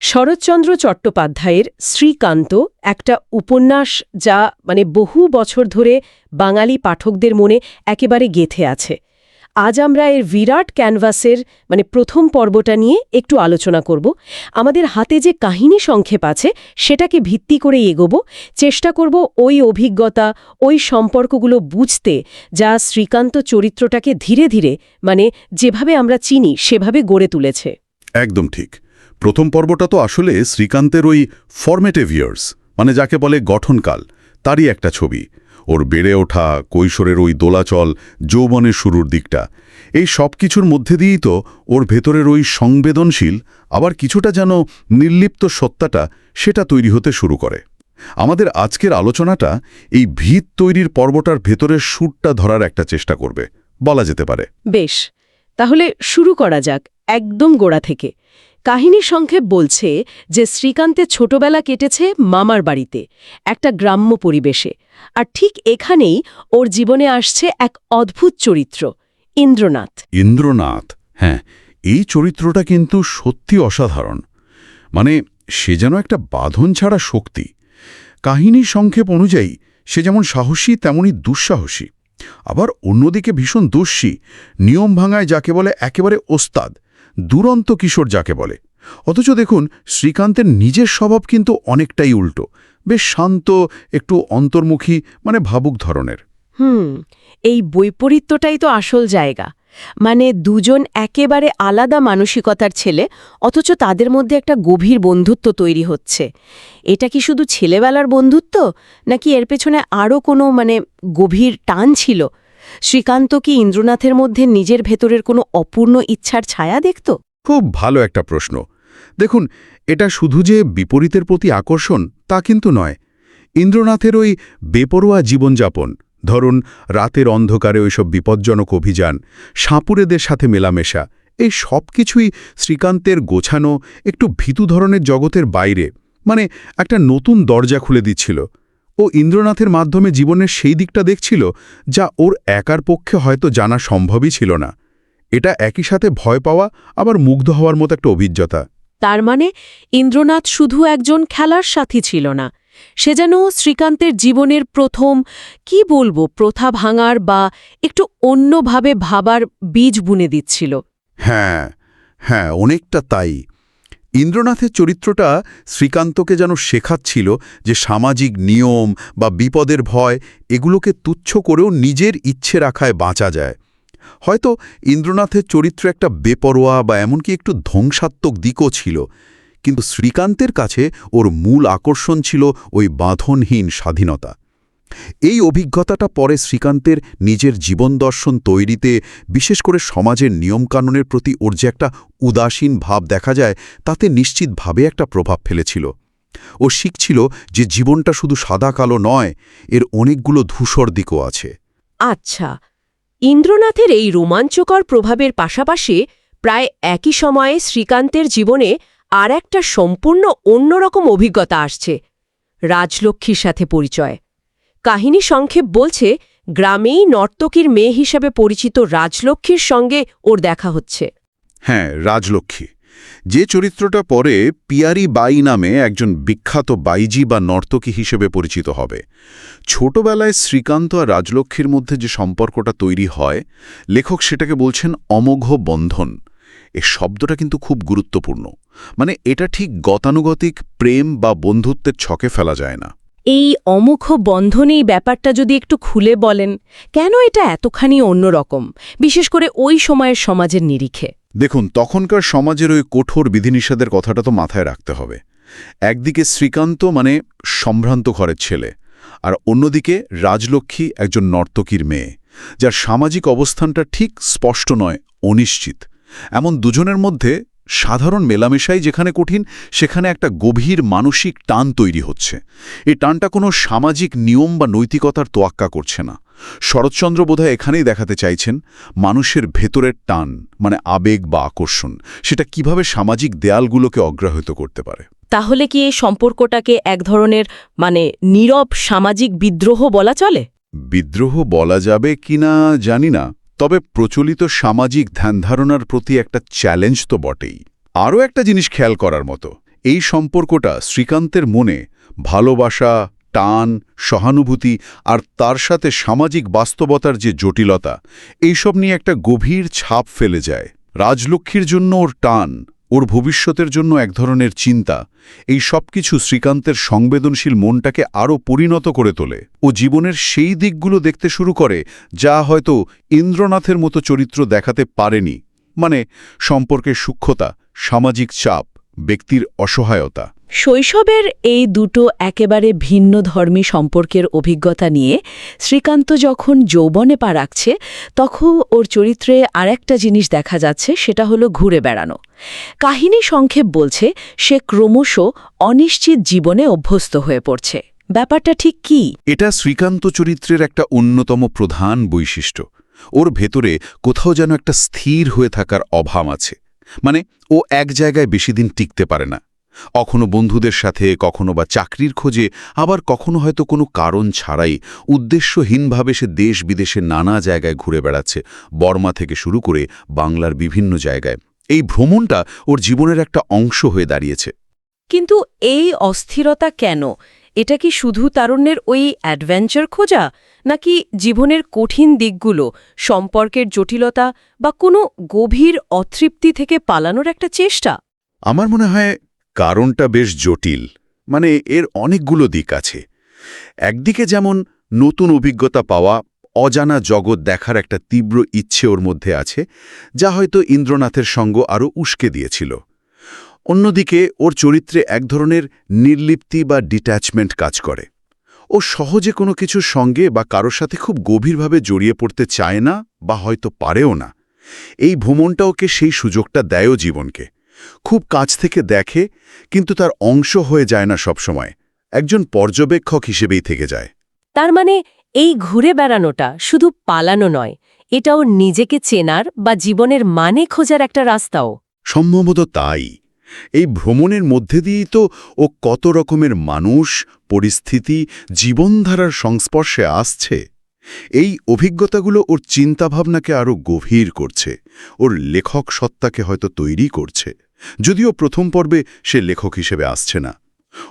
শরৎচন্দ্র চট্টোপাধ্যায়ের শ্রীকান্ত একটা উপন্যাস যা মানে বহু বছর ধরে বাঙালি পাঠকদের মনে একেবারে গেথে আছে। আজ আমরা এর বিরাট ক্যানভাসের মানে প্রথম পর্বটা নিয়ে একটু আলোচনা করব। আমাদের হাতে যে কাহিনী সংক্ষেপ আছে, সেটাকে ভিত্তি করে এগোব। চেষ্টা করব ওই অভিজ্ঞতা, ওই সম্পর্কগুলো বুঝতে যা শ্রীকান্ত চরিত্রটাকে ধীরে ধীরে মানে যেভাবে আমরা চিনি, সেভাবে গড়ে তুলেছে। একদম ঠিক। প্রথম পর্বটা তো আসলে শ্রীকান্তের ওই ফরমেটিভ ইয়ার্স মানে যাকে বলে গঠনকাল, তারই একটা ছবি। ওর বেড়ে ওঠা, কৈশোরের ওই দোলাচল, যৌবনের শুরুর দিকটা, এই সব কিছুর মধ্যে দিয়েই তো ওর ভেতরের ওই সংবেদনশীল, আবার কিছুটা যেন নির্লিপ্ত সত্তাটা সেটা তৈরি হতে শুরু করে। আমাদের আজকের আলোচনাটা এই ভিত তৈরির পর্বটার ভেতরের সুরটা ধরার একটা চেষ্টা করবে, বলা যেতে পারে। বেশ, তাহলে শুরু করা যাক একদম গোড়া থেকে। কাহিনী সংক্ষেপ বলছে যে শ্রীকান্তের ছোটবেলা কেটেছে মামার বাড়িতে, একটা গ্রাম্য পরিবেশে। আর ঠিক এখানেই ওর জীবনে আসছে এক অদ্ভুত চরিত্র, ইন্দ্রনাথ। ইন্দ্রনাথ? হ্যাঁ এই চরিত্রটা কিন্তু সত্যি অসাধারণ। মানে সে যেন একটা বাঁধন ছাড়া শক্তি। কাহিনী সংক্ষেপ অনুযায়ী, সে যেমন সাহসী, তেমনই দুঃসাহসী। আবার অন্যদিকে ভীষণ দোষী, নিয়ম ভাঙায় যাকে বলে একেবারে ওস্তাদ। দুরন্ত কিশোর যাকে বলে। অথচ দেখুন, শ্রীকান্তের নিজের স্বভাব কিন্তু অনেকটাই উল্টো। বেশ শান্ত, একটু অন্তর্মুখী মানে ভাবুক ধরনের। হুম, এই বৈপরীত্যটাই তো আসল জায়গা। মানে দুজন একেবারে আলাদা মানসিকতার ছেলে, অথচ তাদের মধ্যে একটা গভীর বন্ধুত্ব তৈরি হচ্ছে। এটা কি শুধু ছেলেবেলার বন্ধুত্ব, নাকি এর পেছনে আরও কোনো মানে গভীর টান ছিল? শ্রীকান্ত কি ইন্দ্রনাথের মধ্যে নিজের ভেতরের কোনো অপূর্ণ ইচ্ছার ছায়া দেখত? খুব ভালো একটা প্রশ্ন। দেখুন, এটা শুধু যে বিপরীতের প্রতি আকর্ষণ, তা কিন্তু নয়। ইন্দ্রনাথের ওই বেপরোয়া জীবনযাপন, ধরুন, রাতের অন্ধকারে ওইসব বিপজ্জনক অভিযান, সাঁপুরেদের সাথে মেলামেশা, এই সব কিছুই শ্রীকান্তের গোছানো, একটু ভীতু ধরনের জগতের বাইরে মানে একটা নতুন দরজা খুলে দিচ্ছিল। ও ইন্দ্রনাথের মাধ্যমে জীবনের সেই দিকটা দেখছিল যা ওর একার পক্ষে হয়তো জানা সম্ভবই ছিল না। এটা একই সাথে ভয় পাওয়া আবার মুগ্ধ হওয়ার মতো একটা অভিজ্ঞতা। তার মানে ইন্দ্রনাথ শুধু একজন খেলার সাথী ছিল না। সে যেন শ্রীকান্তের জীবনের প্রথম কি বলব প্রথা ভাঙার বা একটু অন্যভাবে ভাবার বীজ বুনে দিচ্ছিল। হ্যাঁ হ্যাঁ অনেকটা তাই। ইন্দ্রনাথের চরিত্রটা শ্রীকান্তকে যেন শেখাচ্ছিল যে সামাজিক নিয়ম বা বিপদের ভয় এগুলোকে তুচ্ছ করেও নিজের ইচ্ছে রাখায় বাঁচা যায়। হয়তো ইন্দ্রনাথের চরিত্র একটা বেপরোয়া বা এমনকি একটু ধ্বংসাত্মক দিকও ছিল, কিন্তু শ্রীকান্তের কাছে ওর মূল আকর্ষণ ছিল ওই বাঁধনহীন স্বাধীনতা। এই অভিজ্ঞতাটা পরে শ্রীকান্তের নিজের জীবন দর্শন তৈরিতে, বিশেষ করে সমাজের নিয়মকানুনের প্রতি ওর যে একটা উদাসীন ভাব দেখা যায়, তাতে নিশ্চিতভাবে একটা প্রভাব ফেলেছিল। ও শিখছিল যে জীবনটা শুধু সাদা কালো নয়, এর অনেকগুলো ধূসর দিকও আছে। আচ্ছা ইন্দ্রনাথের এই রোমাঞ্চকর প্রভাবের পাশাপাশি প্রায় একই সময়ে শ্রীকান্তের জীবনে আর একটা সম্পূর্ণ অন্যরকম অভিজ্ঞতা আসছে, রাজলক্ষ্মীর সাথে পরিচয়। কাহিনী সংক্ষেপ বলছে, গ্রামেই নর্তকীর মেয়ে হিসাবে পরিচিত রাজলক্ষ্মীর সঙ্গে ওর দেখা হচ্ছে। হ্যাঁ রাজলক্ষ্মী। যে চরিত্রটা পরে পিয়ারি বাই নামে একজন বিখ্যাত বাইজি বা নর্তকী হিসেবে পরিচিত হবে। ছোটবেলায় শ্রীকান্ত আর রাজলক্ষ্মীর মধ্যে যে সম্পর্কটা তৈরি হয়, লেখক সেটাকে বলছেন অমোঘ বন্ধন। এ শব্দটা কিন্তু খুব গুরুত্বপূর্ণ। মানে এটা ঠিক গতানুগতিক প্রেম বা বন্ধুত্বের ছকে ফেলা যায় না। এই অমুখ বন্ধন এই ব্যাপারটা যদি একটু খুলে বলেন, কেন এটা এতখানি অন্যরকম, বিশেষ করে ওই সময়ের সমাজের নিরিখে? দেখুন, তখনকার সমাজের ওই কঠোর বিধিনিষেধের কথাটা তো মাথায় রাখতে হবে। একদিকে শ্রীকান্ত মানে সম্ভ্রান্ত ঘরের ছেলে, আর অন্যদিকে রাজলক্ষ্মী একজন নর্তকীর মেয়ে, যার সামাজিক অবস্থানটা ঠিক স্পষ্ট নয়, অনিশ্চিত। এমন দুজনের মধ্যে সাধারণ মেলামেশাই যেখানে কঠিন সেখানে একটা গভীর মানসিক টান তৈরি হচ্ছে। এই টানটা কোনো সামাজিক নিয়ম বা নৈতিকতার তোয়াক্কা করছে না। শরৎচন্দ্র বোধহয় এখানেই দেখাতে চাইছেন মানুষের ভেতরের টান মানে আবেগ বা আকর্ষণ সেটা কীভাবে সামাজিক দেয়ালগুলোকে অগ্রাহ্য করতে পারে? তাহলে কি এই সম্পর্কটাকে এক ধরনের মানে নীরব সামাজিক বিদ্রোহ বলা চলে? বিদ্রোহ বলা যাবে কিনা জানি না। তবে প্রচলিত সামাজিক ধ্যানধারণার প্রতি একটা চ্যালেঞ্জ তো বটেই। আরও একটা জিনিস খেয়াল করার মতো, এই সম্পর্কটা শ্রীকান্তের মনে ভালোবাসা, টান, সহানুভূতি আর তার সাথে সামাজিক বাস্তবতার যে জটিলতা, এইসব নিয়ে একটা গভীর ছাপ ফেলে যায়। রাজলক্ষ্মীর জন্য ওর টান ওর ভবিষ্যতের জন্য এক ধরনের চিন্তা। এই সব কিছু শ্রীকান্তের সংবেদনশীল মনটাকে আরও পরিণত করে তোলে। ও জীবনের সেই দিকগুলো দেখতে শুরু করে, যা হয়তো ইন্দ্রনাথের মতো চরিত্র দেখাতে পারেনি। মানে সম্পর্কের সূক্ষ্মতা, সামাজিক চাপ, ব্যক্তির অসহায়তা। শৈশবের এই দুটো একেবারে ভিন্ন ধর্মী সম্পর্কের অভিজ্ঞতা নিয়ে শ্রীকান্ত যখন যৌবনে পা রাখছে, তখন ওর চরিত্রে আরেকটা জিনিস দেখা যাচ্ছে, সেটা হলো ঘুরে বেড়ানো। কাহিনী সংক্ষেপ বলছে, সে ক্রমশ অনিশ্চিত জীবনে অভ্যস্ত হয়ে পড়ছে। ব্যাপারটা ঠিক কি? এটা শ্রীকান্ত চরিত্রের একটা অন্যতম প্রধান বৈশিষ্ট্য। ওর ভেতরে কোথাও যেন একটা স্থির হয়ে থাকার অভাব আছে। মানে ও এক জায়গায় বেশি দিন টিকতে পারে না। কখনো বন্ধুদের সাথে, কখনো বা চাকরির খোঁজে, আবার কখনো হয়তো কোনো কারণ ছাড়াই উদ্দেশ্যহীনভাবে সে দেশ বিদেশে নানা জায়গায় ঘুরে বেড়াচ্ছে। বর্মা থেকে শুরু করে বাংলার বিভিন্ন জায়গায়। এই ভ্রমণটা ওর জীবনের একটা অংশ হয়ে দাঁড়িয়েছে। কিন্তু এই অস্থিরতা কেন? এটা কি শুধু তারুণ্যের ওই অ্যাডভেঞ্চার খোঁজা নাকি জীবনের কঠিন দিকগুলো সম্পর্কের জটিলতা বা কোনো গভীর অতৃপ্তি থেকে পালানোর একটা চেষ্টা? আমার মনে হয় কারণটা বেশ জটিল মানে এর অনেকগুলো দিক আছে। একদিকে যেমন নতুন অভিজ্ঞতা পাওয়া অজানা জগৎ দেখার একটা তীব্র ইচ্ছে ওর মধ্যে আছে, যা হয়তো ইন্দ্রনাথের সঙ্গ আরও উস্কে দিয়েছিল। অন্যদিকে ওর চরিত্রে এক ধরনের নির্লিপ্তি বা ডিট্যাচমেন্ট কাজ করে। ও সহজে কোনো কিছুর সঙ্গে বা কারোর সাথে খুব গভীরভাবে জড়িয়ে পড়তে চায় না বা হয়তো পারেও না। এই ভ্রমণটা ওকে সেই সুযোগটা দেয়ও জীবনকে। খুব কাছ থেকে দেখে, কিন্তু তার অংশ হয়ে যায় না সবসময়। একজন পর্যবেক্ষক হিসেবেই থেকে যায়। তার মানে এই ঘুরে বেড়ানোটা শুধু পালানো নয়, এটাও নিজেকে চেনার বা জীবনের মানে খোঁজার একটা রাস্তাও। সম্ভবত তাই। এই ভ্রমণের মধ্যে দিয়েই তো ও কত রকমের মানুষ, পরিস্থিতি, জীবনধারার সংস্পর্শে আসছে। এই অভিজ্ঞতাগুলো ওর চিন্তাভাবনাকে আরও গভীর করছে। ওর লেখক সত্তাকে হয়তো তৈরি করছে। যদিও প্রথম পর্বে সে লেখক হিসেবে আসছে না।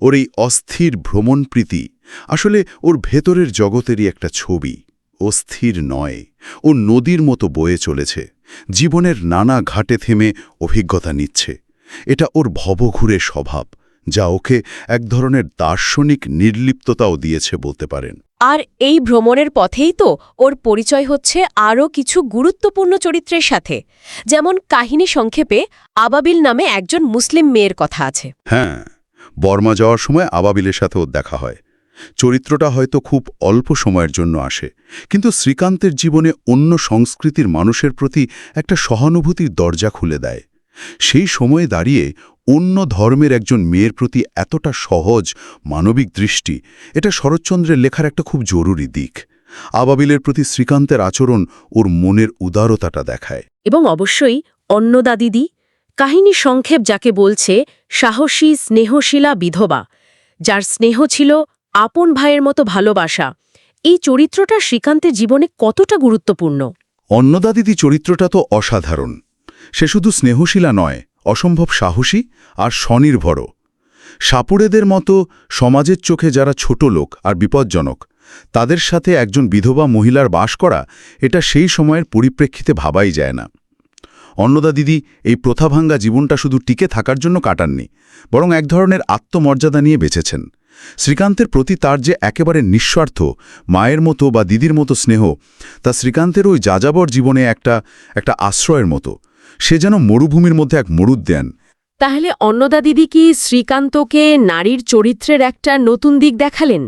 ওর এই অস্থির ভ্রমণপ্রীতি আসলে ওর ভেতরের জগতেরই একটা ছবি। অস্থির নয়। ও নদীর মতো বয়ে চলেছে। জীবনের নানা ঘাটে থেমে অভিজ্ঞতা নিচ্ছে। এটা ওর ভবঘুরে স্বভাব যা ওকে এক ধরনের দার্শনিক নির্লিপ্ততাও দিয়েছে বলতে পারেন। আর এই ভ্রমণের পথেই তো ওর পরিচয় হচ্ছে আরও কিছু গুরুত্বপূর্ণ চরিত্রের সাথে। যেমন কাহিনী সংক্ষেপে আবাবিল নামে একজন মুসলিম মেয়ের কথা আছে। হ্যাঁ। বর্মা যাওয়ার সময় আবাবিলের সাথেও দেখা হয়। চরিত্রটা হয়তো খুব অল্প সময়ের জন্য আসে, কিন্তু শ্রীকান্তের জীবনে অন্য সংস্কৃতির মানুষের প্রতি একটা সহানুভূতির দরজা খুলে দেয়। সেই সময়ে দাঁড়িয়ে অন্য ধর্মের একজন মেয়ের প্রতি এতটা সহজ মানবিক দৃষ্টি, এটা শরৎচন্দ্রের লেখার একটা খুব জরুরি দিক। আবাবিলের প্রতি শ্রীকান্তের আচরণ ওর মনের উদারতাটা দেখায়। এবং অবশ্যই অন্নদা দিদি কাহিনী সংক্ষেপ যাকে বলছে সাহসী স্নেহশীলা বিধবা, যার স্নেহ ছিল আপন ভাইয়ের মতো ভালোবাসা। এই চরিত্রটা শ্রীকান্তের জীবনে কতটা গুরুত্বপূর্ণ? অন্নদাদিদি চরিত্রটা তো অসাধারণ। সে শুধু স্নেহশীলা নয়, অসম্ভব সাহসী আর স্বনির্ভরও সাপুড়েদের মতো সমাজের চোখে যারা ছোট লোক আর বিপজ্জনক, তাদের সাথে একজন বিধবা মহিলার বাস করা এটা সেই সময়ের পরিপ্রেক্ষিতে ভাবাই যায় না। অন্নদা দিদি, এই প্রথাভাঙ্গা জীবনটা শুধু টিকে থাকার জন্য কাটাননি, বরং এক ধরনের আত্মমর্যাদা নিয়ে বেঁচেছেন। শ্রীকান্তের প্রতি তার যে একেবারে নিঃস্বার্থ, মায়ের মতো বা দিদির মতো স্নেহ, তা শ্রীকান্তের ওই যাযাবর জীবনে একটা একটা আশ্রয়ের মতো। সে যেন মরুভূমির মধ্যে এক মরুদ দেন তাহলে অন্নদা দিদি কি শ্রীকান্তকে নারীর চরিত্রের একটা নতুন দিক দেখালেন?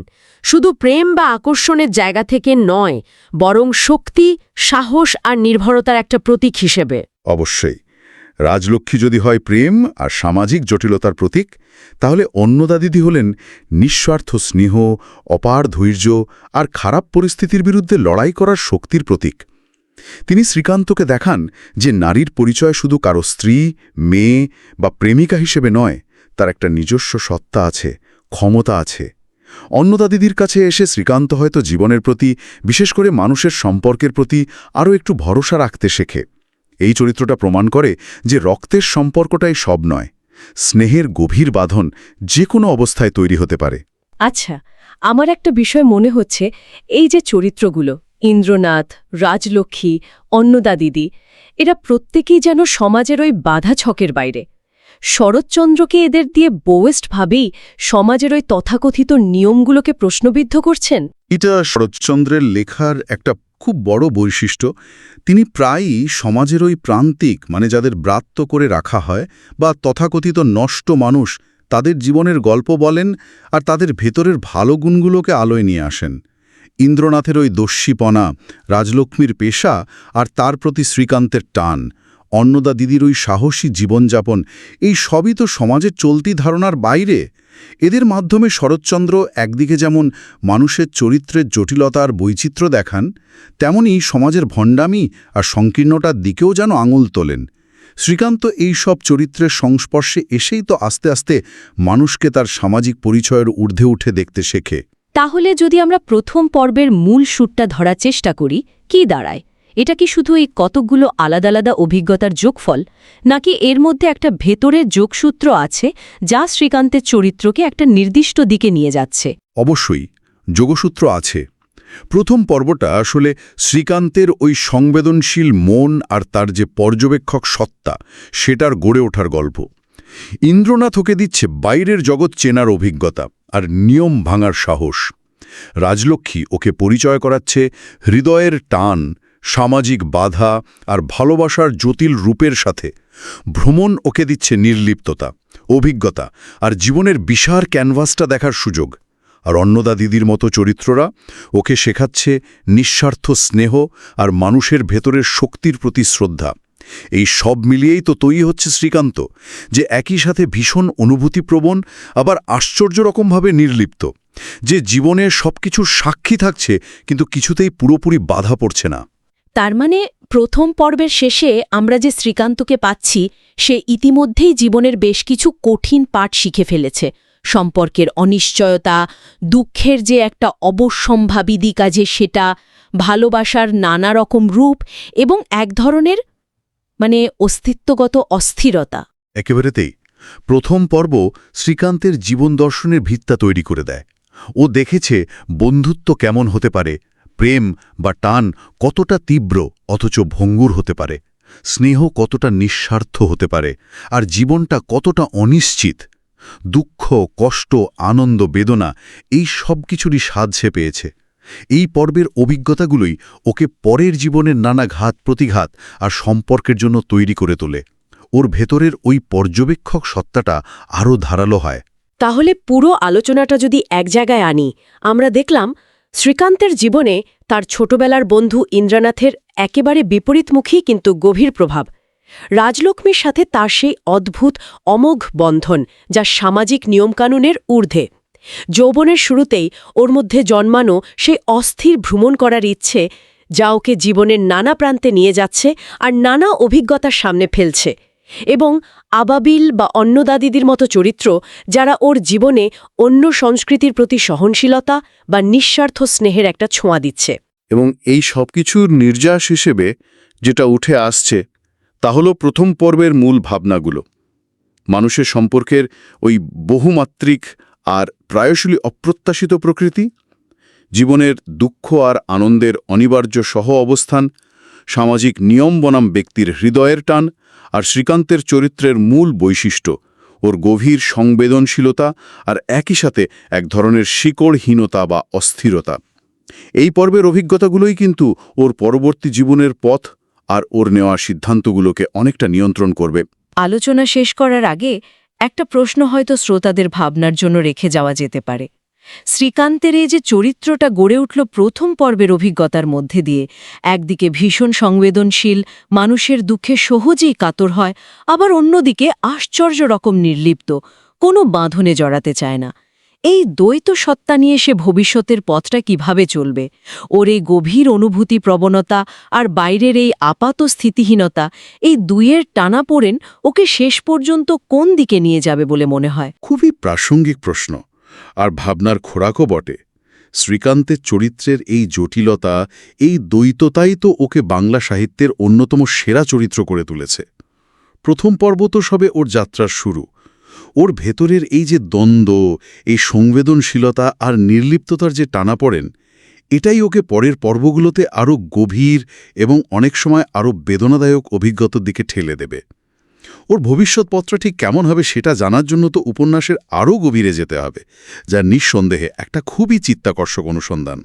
শুধু প্রেম বা আকর্ষণের জায়গা থেকে নয়, বরং শক্তি, সাহস আর নির্ভরতার একটা প্রতীক হিসেবে। অবশ্যই। রাজলক্ষ্মী যদি হয় প্রেম আর সামাজিক জটিলতার প্রতীক, তাহলে অন্নদাদিদি হলেন নিঃস্বার্থ স্নেহ, অপার ধৈর্য আর খারাপ পরিস্থিতির বিরুদ্ধে লড়াই করার শক্তির প্রতীক। তিনি শ্রীকান্তকে দেখান যে নারীর পরিচয় শুধু কারও স্ত্রী, মেয়ে বা প্রেমিকা হিসেবে নয়, তার একটা নিজস্ব সত্তা আছে, ক্ষমতা আছে। অন্নদাদিদির কাছে এসে শ্রীকান্ত হয়তো জীবনের প্রতি, বিশেষ করে মানুষের সম্পর্কের প্রতি, আরও একটু ভরসা রাখতে শেখে। এই চরিত্রটা প্রমাণ করে যে রক্তের সম্পর্কটাই সব নয় স্নেহের গভীর বাঁধন যে কোনো অবস্থায় তৈরি হতে পারে। আচ্ছা আমার একটা বিষয় মনে হচ্ছে এই যে চরিত্রগুলো ইন্দ্রনাথ রাজলক্ষ্মী অন্নদা দিদি এরা প্রত্যেকেই যেন সমাজের ওই বাধা ছকের বাইরে। শরৎচন্দ্রকে এদের দিয়ে বোয়েস্ট ভাবেই সমাজের ওই তথাকথিত নিয়মগুলোকে প্রশ্নবিদ্ধ করছেন? এটা শরৎচন্দ্রের লেখার একটা খুব বড় বৈশিষ্ট্য, তিনি প্রায়ই সমাজের ওই প্রান্তিক মানে যাদের ব্রাত্য করে রাখা হয় বা তথাকথিত নষ্ট মানুষ, তাদের জীবনের গল্প বলেন আর তাদের ভেতরের ভালো গুণগুলোকে আলোয় নিয়ে আসেন। ইন্দ্রনাথের ওই দস্যিপনা, রাজলক্ষ্মীর পেশা আর তার প্রতি শ্রীকান্তের টান, অন্নদা দিদির ওই সাহসী জীবনযাপন, এই সবই তো সমাজের চলতি ধারণার বাইরে। এদের মাধ্যমে শরৎচন্দ্র একদিকে যেমন মানুষের চরিত্রের জটিলতার বৈচিত্র্য দেখান, তেমনি সমাজের ভণ্ডামি আর সংকীর্ণতার দিকেও যেন আঙুল তোলেন। শ্রীকান্ত এই সব চরিত্রের সংস্পর্শে এসেই তো আস্তে আস্তে মানুষকে তার সামাজিক পরিচয়ের ঊর্ধ্বে উঠে দেখতে শেখে। তাহলে যদি আমরা প্রথম পর্বের মূল সুরটা ধরার চেষ্টা করি, কি দাঁড়ায়? এটা কি শুধু এই কতকগুলো আলাদা আলাদা অভিজ্ঞতার যোগফল, নাকি এর মধ্যে একটা ভেতরের যোগসূত্র আছে যা শ্রীকান্তের চরিত্রকে একটা নির্দিষ্ট দিকে নিয়ে যাচ্ছে? অবশ্যই, যোগসূত্র আছে। প্রথম পর্বটা আসলে শ্রীকান্তের ওই সংবেদনশীল মন আর তার যে পর্যবেক্ষক সত্তা, সেটার গড়ে ওঠার গল্প। ইন্দ্রনাথ ওকে দিচ্ছে বাইরের জগৎ চেনার অভিজ্ঞতা আর নিয়ম ভাঙার সাহস। রাজলক্ষ্মী ওকে পরিচয় করাচ্ছে হৃদয়ের টান সামাজিক বাধা আর ভালোবাসার জটিল রূপের সাথে। ভ্রমণ ওকে দিচ্ছে নির্লিপ্ততা, অভিজ্ঞতা আর জীবনের বিশাল ক্যানভাসটা দেখার সুযোগ। আর অন্নদা দিদির মতো চরিত্ররা ওকে শেখাচ্ছে নিঃস্বার্থ স্নেহ আর মানুষের ভেতরের শক্তির প্রতি শ্রদ্ধা। এই সব মিলিয়েই তো তৈরি হচ্ছে শ্রীকান্ত, যে একই সাথে ভীষণ অনুভূতিপ্রবণ, আবার আশ্চর্য রকমভাবে নির্লিপ্ত। যে জীবনে সবকিছুর সাক্ষী থাকছে, কিন্তু কিছুতেই পুরোপুরি বাধা পড়ছে না। তার মানে প্রথম পর্বের শেষে আমরা যে শ্রীকান্তকে পাচ্ছি, সে ইতিমধ্যেই জীবনের বেশ কিছু কঠিন পাঠ শিখে ফেলেছে। সম্পর্কের অনিশ্চয়তা, দুঃখের যে একটা অবশ্যম্ভাবী দিক আছে সেটা, ভালোবাসার নানা রকম রূপ এবং এক ধরনের মানে অস্তিত্বগত অস্থিরতা। একেবারেতেই। প্রথম পর্ব শ্রীকান্তের জীবন দর্শনের ভিত্তা তৈরি করে দেয়। ও দেখেছে বন্ধুত্ব কেমন হতে পারে প্রেম বা টান কতটা তীব্র অথচ ভঙ্গুর হতে পারে? স্নেহ কতটা নিঃস্বার্থ হতে পারে? আর জীবনটা কতটা অনিশ্চিত? দুঃখ, কষ্ট, আনন্দ, বেদনা, এই সব কিছুরই স্বাদ সে পেয়েছে। এই পর্বের অভিজ্ঞতাগুলোই ওকে পরের জীবনের নানা ঘাত, প্রতিঘাত আর সম্পর্কের জন্য তৈরি করে তোলে। ওর ভেতরের ওই পর্যবেক্ষক সত্তাটা আরও ধারালো হয়। তাহলে পুরো আলোচনাটা যদি এক জায়গায় আনি, আমরা দেখলাম শ্রীকান্তের জীবনে তার ছোটবেলার বন্ধু ইন্দ্রনাথের একেবারে বিপরীতমুখী কিন্তু গভীর প্রভাব। রাজলক্ষ্মীর সাথে তার সেই অদ্ভুত, অমোঘ বন্ধন যা সামাজিক নিয়মকানুনের ঊর্ধ্বে। যৌবনের শুরুতেই ওর মধ্যে জন্মানো সেই অস্থির ভ্রমণ করার ইচ্ছে যা ওকে জীবনের নানা প্রান্তে নিয়ে যাচ্ছে আর নানা অভিজ্ঞতার সামনে ফেলছে। এবং আবাবিল বা অন্নদাদিদির মতো চরিত্র যারা ওর জীবনে অন্য সংস্কৃতির প্রতি সহনশীলতা বা নিঃস্বার্থ স্নেহের একটা ছোঁয়া দিচ্ছে। এবং এই সব কিছুর নির্যাস হিসেবে যেটা উঠে আসছে, তা হল প্রথম পর্বের মূল ভাবনাগুলো। মানুষের সম্পর্কের ওই বহুমাত্রিক আর প্রায়শই অপ্রত্যাশিত প্রকৃতি, জীবনের দুঃখ আর আনন্দের অনিবার্য সহ অবস্থান, সামাজিক নিয়ম বনাম ব্যক্তির হৃদয়ের টান আর শ্রীকান্তের চরিত্রের মূল বৈশিষ্ট্য, ওর গভীর সংবেদনশীলতা আর একই সাথে এক ধরনের শিকড়হীনতা বা অস্থিরতা। এই পর্বের অভিজ্ঞতাগুলোই কিন্তু ওর পরবর্তী জীবনের পথ আর ওর নেওয়া সিদ্ধান্তগুলোকে অনেকটা নিয়ন্ত্রণ করবে। আলোচনা শেষ করার আগে একটা প্রশ্ন হয়তো শ্রোতাদের ভাবনার জন্য রেখে যাওয়া যেতে পারে। শ্রীকান্তের এই যে চরিত্রটা গড়ে উঠল প্রথম পর্বের অভিজ্ঞতার মধ্যে দিয়ে। একদিকে ভীষণ সংবেদনশীল, মানুষের দুঃখে সহজেই কাতর হয়, আবার অন্যদিকে আশ্চর্য রকম নির্লিপ্ত, কোনো বাঁধনে জড়াতে চায় না। এই দ্বৈত সত্তা নিয়ে সে ভবিষ্যতের পথটা কীভাবে চলবে? ওর এই গভীর অনুভূতি প্রবণতা আর বাইরের এই আপাত স্থিতিহীনতা, এই দুইয়ের টানা পড়েন ওকে শেষ পর্যন্ত কোন দিকে নিয়ে যাবে বলে মনে হয়? খুবই প্রাসঙ্গিক প্রশ্ন। আর ভাবনার খোরাকও বটে। শ্রীকান্তের চরিত্রের এই জটিলতা, এই দ্বৈততাই তো ওকে বাংলা সাহিত্যের অন্যতম সেরা চরিত্র করে তুলেছে। প্রথম পর্ব তো সবে ওর যাত্রার শুরু। ওর ভেতরের এই যে দ্বন্দ্ব, এই সংবেদনশীলতা আর নির্লিপ্ততার যে টানাপড়েন, এটাই ওকে পরের পর্বগুলোতে আরও গভীর এবং অনেক সময় আরও বেদনাদায়ক অভিজ্ঞতার দিকে ঠেলে দেবে। ওর ভবিষ্যৎ পত্র ঠিক কেমন হবে সেটা জানার জন্য তো উপন্যাসের আরও গভীরে যেতে হবে যা নিঃসন্দেহে একটা খুবই চিত্তাকর্ষক অনুসন্ধান।